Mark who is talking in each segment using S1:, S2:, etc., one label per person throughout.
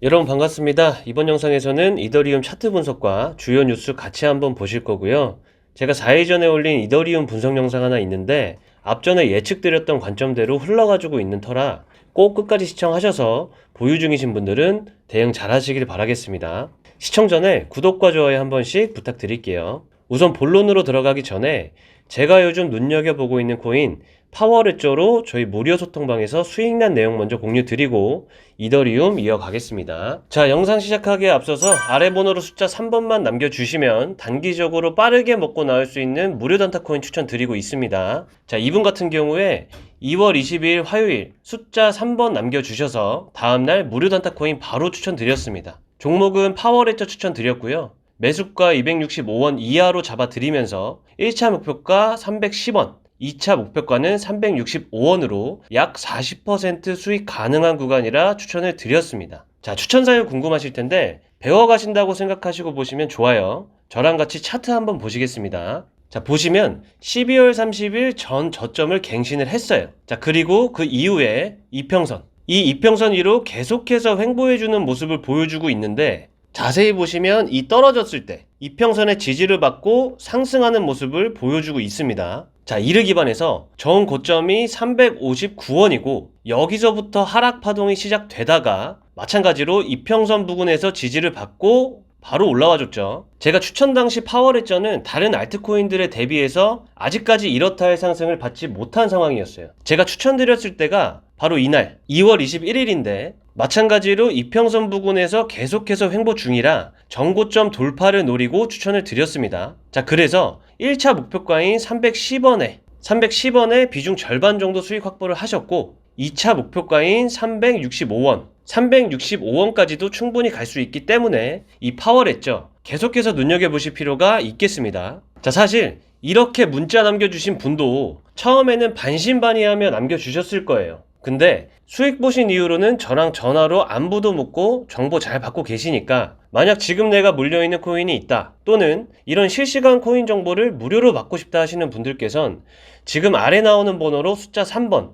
S1: 여러분 반갑습니다. 이번 영상에서는 이더리움 차트 분석과 주요 뉴스 같이 한번 보실 거고요. 제가 4일 전에 올린 이더리움 분석 영상 하나 있는데 앞전에 예측드렸던 관점대로 흘러가지고 있는 터라 꼭 끝까지 시청하셔서 보유 중이신 분들은 대응 잘 하시길 바라겠습니다. 시청 전에 구독과 좋아요 한 번씩 부탁드릴게요. 우선 본론으로 들어가기 전에 제가 요즘 눈여겨보고 있는 코인 파워레저로 저희 무료 소통방에서 수익난 내용 먼저 공유 드리고 이더리움 이어가겠습니다. 자, 영상 시작하기에 앞서서 아래 번호로 숫자 3번만 남겨주시면 단기적으로 빠르게 먹고 나올 수 있는 무료 단타 코인 추천 드리고 있습니다. 자, 이분 같은 경우에 2월 22일 화요일 숫자 3번 남겨주셔서 다음날 무료 단타 코인 바로 추천 드렸습니다. 종목은 파워레저 추천 드렸고요. 매수가 265원 이하로 잡아드리면서 1차 목표가 310원, 2차 목표가는 365원으로 약 40% 수익 가능한 구간이라 추천을 드렸습니다. 자, 추천 사유 궁금하실 텐데 배워가신다고 생각하시고 보시면 좋아요. 저랑 같이 차트 한번 보시겠습니다. 자, 보시면 12월 30일 전 저점을 갱신을 했어요. 자, 그리고 그 이후에 이평선. 이 이평선 위로 계속해서 횡보해주는 모습을 보여주고 있는데 자세히 보시면 이 떨어졌을 때 이평선의 지지를 받고 상승하는 모습을 보여주고 있습니다. 자, 이를 기반해서 전 고점이 359원이고 여기서부터 하락 파동이 시작되다가 마찬가지로 이평선 부근에서 지지를 받고 바로 올라와 줬죠. 제가 추천 당시 파워레저는 다른 알트코인들에 대비해서 아직까지 이렇다 할 상승을 받지 못한 상황이었어요. 제가 추천드렸을 때가 바로 이날 2월 21일인데 마찬가지로 이평선 부근에서 계속해서 횡보 중이라 정고점 돌파를 노리고 추천을 드렸습니다. 자, 그래서 1차 목표가인 310원에 310원에 비중 절반 정도 수익 확보를 하셨고 2차 목표가인 365원 365원까지도 충분히 갈 수 있기 때문에 이 파워랬죠. 계속해서 눈여겨보실 필요가 있겠습니다. 자, 사실 이렇게 문자 남겨주신 분도 처음에는 반신반의하며 남겨주셨을 거예요. 근데 수익 보신 이후로는 저랑 전화로 안부도 묻고 정보 잘 받고 계시니까 만약 지금 내가 물려있는 코인이 있다 또는 이런 실시간 코인 정보를 무료로 받고 싶다 하시는 분들께선 지금 아래 나오는 번호로 숫자 3번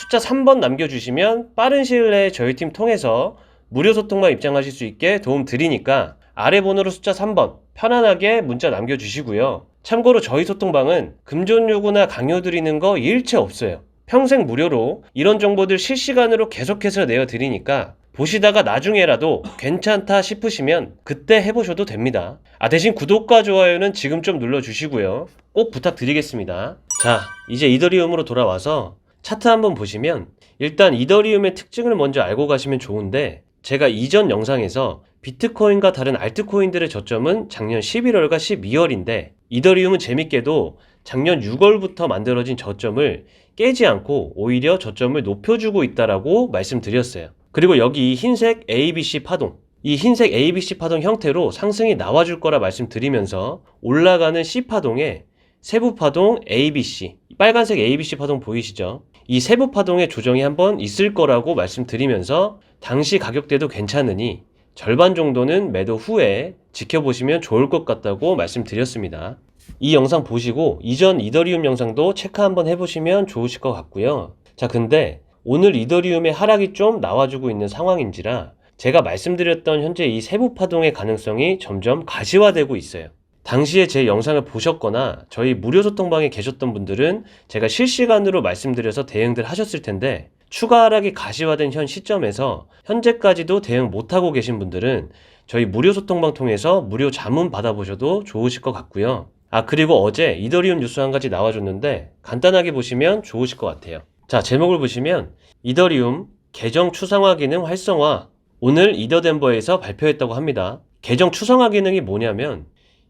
S1: 숫자 3번 남겨주시면 빠른 시일 내에 저희 팀 통해서 무료 소통만 입장하실 수 있게 도움 드리니까 아래 번호로 숫자 3번 편안하게 문자 남겨주시고요. 참고로 저희 소통방은 금전 요구나 강요 드리는 거 일체 없어요. 평생 무료로 이런 정보들 실시간으로 계속해서 내어드리니까 보시다가 나중에라도 괜찮다 싶으시면 그때 해보셔도 됩니다. 아, 대신 구독과 좋아요는 지금 좀 눌러주시고요. 꼭 부탁드리겠습니다. 자, 이제 이더리움으로 돌아와서 차트 한번 보시면 일단 이더리움의 특징을 먼저 알고 가시면 좋은데 제가 이전 영상에서 비트코인과 다른 알트코인들의 저점은 작년 11월과 12월인데 이더리움은 재밌게도 작년 6월부터 만들어진 저점을 깨지 않고 오히려 저점을 높여주고 있다라고 말씀드렸어요. 그리고 여기 이 흰색 ABC 파동 이 흰색 ABC 파동 형태로 상승이 나와줄 거라 말씀드리면서 올라가는 C 파동에 세부 파동 ABC 빨간색 ABC 파동 보이시죠? 이 세부 파동의 조정이 한번 있을 거라고 말씀드리면서 당시 가격대도 괜찮으니 절반 정도는 매도 후에 지켜보시면 좋을 것 같다고 말씀드렸습니다. 이 영상 보시고 이전 이더리움 영상도 체크 한번 해보시면 좋으실 것 같고요. 자, 근데 오늘 이더리움의 하락이 좀 나와주고 있는 상황인지라 제가 말씀드렸던 현재 이 세부 파동의 가능성이 점점 가시화되고 있어요. 당시에 제 영상을 보셨거나 저희 무료 소통방에 계셨던 분들은 제가 실시간으로 말씀드려서 대응들 하셨을 텐데 추가 하락이 가시화된 현 시점에서 현재까지도 대응 못하고 계신 분들은 저희 무료 소통방 통해서 무료 자문 받아보셔도 좋으실 것 같고요. 아, 그리고 어제 이더리움 뉴스 한 가지 나와줬는데 간단하게 보시면 좋으실 것 같아요. 자, 제목을 보시면 이더리움 계정 추상화 기능 활성화 오늘 이더덴버에서 발표했다고 합니다. 계정 추상화 기능이 뭐냐면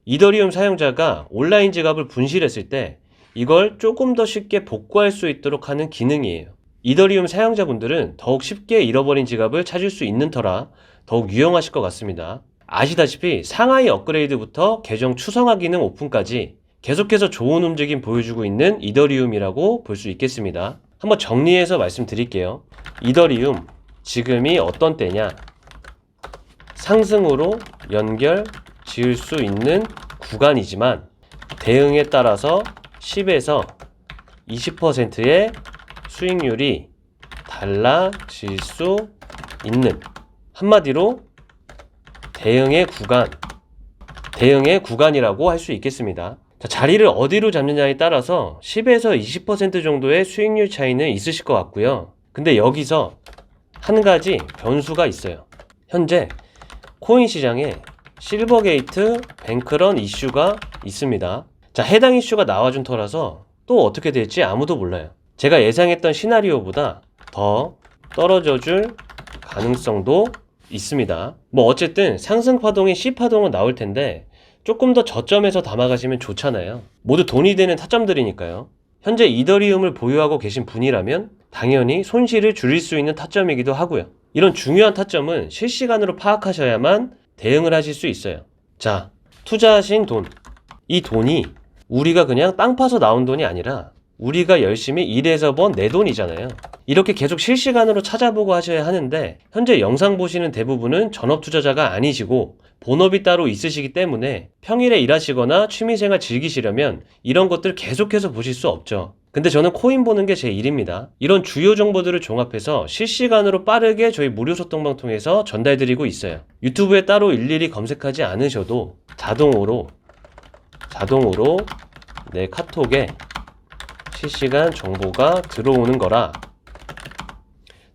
S1: 이더리움 사용자가 온라인 지갑을 분실했을 때 이걸 조금 더 쉽게 복구할 수 있도록 하는 기능이에요. 이더리움 사용자분들은 더욱 쉽게 잃어버린 지갑을 찾을 수 있는 터라 더욱 유용하실 것 같습니다. 아시다시피 상하이 업그레이드부터 계정 추성화 기능 오픈까지 계속해서 좋은 움직임 보여주고 있는 이더리움이라고 볼 수 있겠습니다. 한번 정리해서 말씀드릴게요. 이더리움 지금이 어떤 때냐? 상승으로 연결 지을 수 있는 구간이지만 대응에 따라서 10에서 20%의 수익률이 달라질 수 있는 한마디로 대응의 구간, 대응의 구간이라고 할 수 있겠습니다. 자, 자리를 어디로 잡느냐에 따라서 10에서 20% 정도의 수익률 차이는 있으실 것 같고요. 근데 여기서 한 가지 변수가 있어요. 현재 코인 시장에 실버게이트 뱅크런 이슈가 있습니다. 자, 해당 이슈가 나와준 터라서 또 어떻게 될지 아무도 몰라요. 제가 예상했던 시나리오보다 더 떨어져 줄 가능성도 있습니다. 뭐 어쨌든 상승 파동이 C 파동은 나올 텐데 조금 더 저점에서 담아가시면 좋잖아요. 모두 돈이 되는 타점들이니까요. 현재 이더리움을 보유하고 계신 분이라면 당연히 손실을 줄일 수 있는 타점이기도 하고요. 이런 중요한 타점은 실시간으로 파악하셔야만 대응을 하실 수 있어요. 자, 투자하신 돈. 이 돈이 우리가 그냥 땅 파서 나온 돈이 아니라 우리가 열심히 일해서 번 내 돈이잖아요. 이렇게 계속 실시간으로 찾아보고 하셔야 하는데 현재 영상 보시는 대부분은 전업 투자자가 아니시고 본업이 따로 있으시기 때문에 평일에 일하시거나 취미생활 즐기시려면 이런 것들 계속해서 보실 수 없죠. 근데 저는 코인 보는 게 제 일입니다. 이런 주요 정보들을 종합해서 실시간으로 빠르게 저희 무료 소통방 통해서 전달드리고 있어요. 유튜브에 따로 일일이 검색하지 않으셔도 자동으로 자동으로 내 카톡에 실시간 정보가 들어오는 거라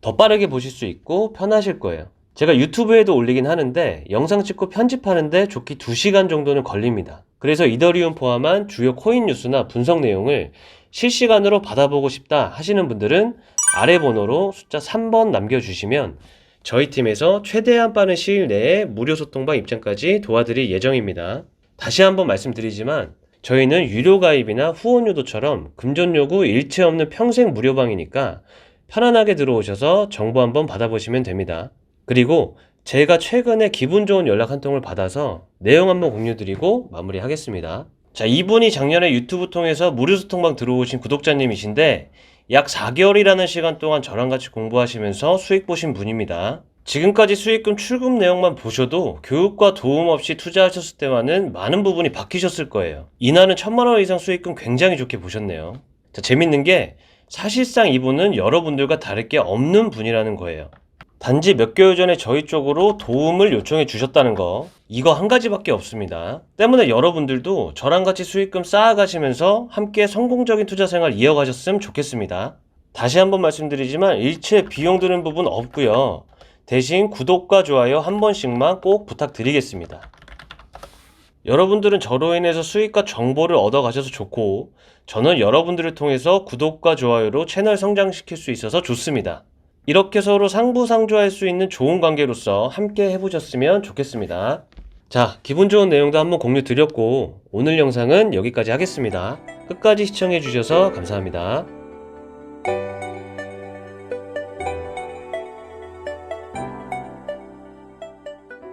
S1: 더 빠르게 보실 수 있고 편하실 거예요. 제가 유튜브에도 올리긴 하는데 영상 찍고 편집하는데 좋게 2시간 정도는 걸립니다. 그래서 이더리움 포함한 주요 코인 뉴스나 분석 내용을 실시간으로 받아보고 싶다 하시는 분들은 아래 번호로 숫자 3번 남겨주시면 저희 팀에서 최대한 빠른 시일 내에 무료 소통방 입장까지 도와드릴 예정입니다. 다시 한번 말씀드리지만 저희는 유료 가입이나 후원 유도처럼 금전 요구 일체 없는 평생 무료방이니까 편안하게 들어오셔서 정보 한번 받아보시면 됩니다. 그리고 제가 최근에 기분 좋은 연락 한 통을 받아서 내용 한번 공유드리고 마무리하겠습니다. 자, 이분이 작년에 유튜브 통해서 무료 소통방 들어오신 구독자님이신데 약 4개월이라는 시간 동안 저랑 같이 공부하시면서 수익 보신 분입니다. 지금까지 수익금 출금 내용만 보셔도 교육과 도움 없이 투자하셨을 때와는 많은 부분이 바뀌셨을 거예요. 이날은 천만 원 이상 수익금 굉장히 좋게 보셨네요. 자, 재밌는 게 사실상 이분은 여러분들과 다를 게 없는 분이라는 거예요. 단지 몇 개월 전에 저희 쪽으로 도움을 요청해 주셨다는 거 이거 한 가지밖에 없습니다. 때문에 여러분들도 저랑 같이 수익금 쌓아가시면서 함께 성공적인 투자 생활 이어가셨으면 좋겠습니다. 다시 한번 말씀드리지만 일체 비용 드는 부분 없고요. 대신 구독과 좋아요 한 번씩만 꼭 부탁드리겠습니다. 여러분들은 저로 인해서 수익과 정보를 얻어 가셔서 좋고 저는 여러분들을 통해서 구독과 좋아요로 채널 성장시킬 수 있어서 좋습니다. 이렇게 서로 상부상조할 수 있는 좋은 관계로서 함께 해보셨으면 좋겠습니다. 자, 기분 좋은 내용도 한번 공유 드렸고, 오늘 영상은 여기까지 하겠습니다. 끝까지 시청해주셔서 감사합니다.